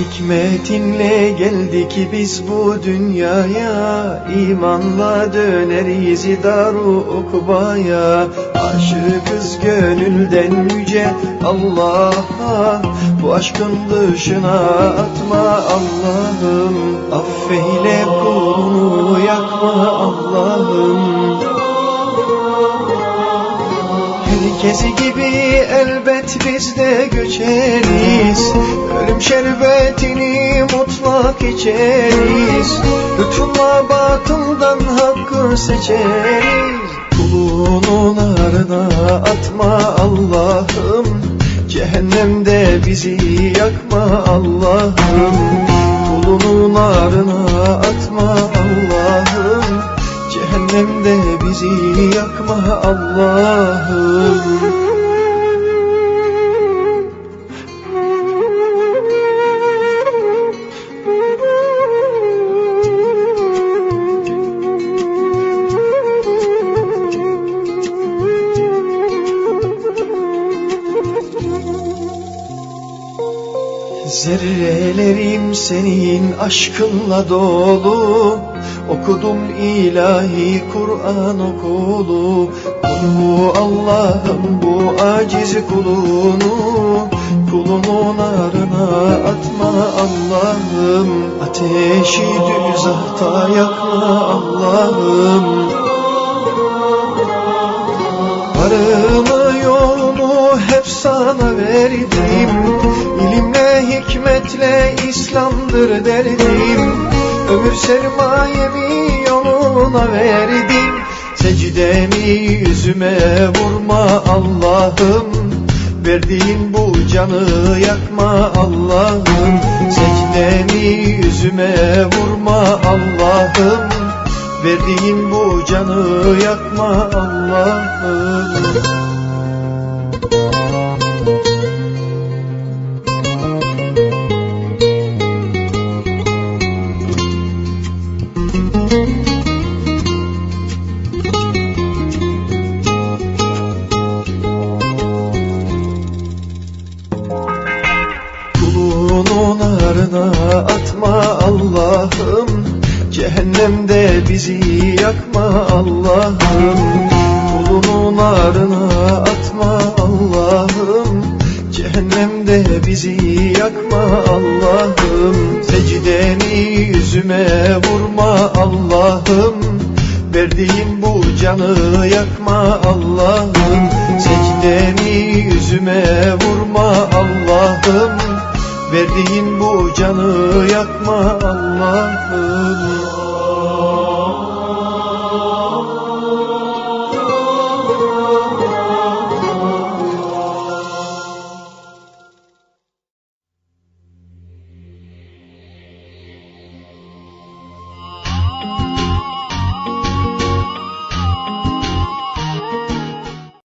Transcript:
Hikmetinle geldik biz bu dünyaya. İmanla döneriz daru ukbaya. Aşıkız gönülden yüce Allah'a. Bu aşkın dışına atma Allah'ım. Affeyle kulunu yakma Allah'ım. Herkesi gibi elbet biz de göçeriz şerbetini mutlak içeriz. Lütfunla batıldan hakkı seçeriz. Kulunun arına atma Allah'ım. Cehennemde bizi yakma Allah'ım. Kulunun arına atma Allah'ım. Cehennemde bizi yakma Allah'ım Zerrelerim senin aşkınla dolu. Okudum ilahi Kur'an okulu. Kulu Allah'ım bu aciz kulunu? Kulunun arına atma Allah'ım. Ateşi düzahta yakma Allah'ım. Varımı yolumu hep sana verdim hikmetle İslam'dır derdim. Ömür sermayemi yoluna verdim. Secdemi yüzüme vurma Allah'ım. Verdiğin bu canı yakma Allah'ım. Secdemi yüzüme vurma Allah'ım. Verdiğin bu canı yakma Allah'ım Cehennemde bizi yakma Allah'ım. Kulunun arına atma Allah'ım. Cehennemde bizi yakma Allah'ım. Secdemi yüzüme vurma Allah'ım. Verdiğin bu canı yakma Allah'ım. Secdemi yüzüme vurma Verdiğin bu canı yakma Allah'ım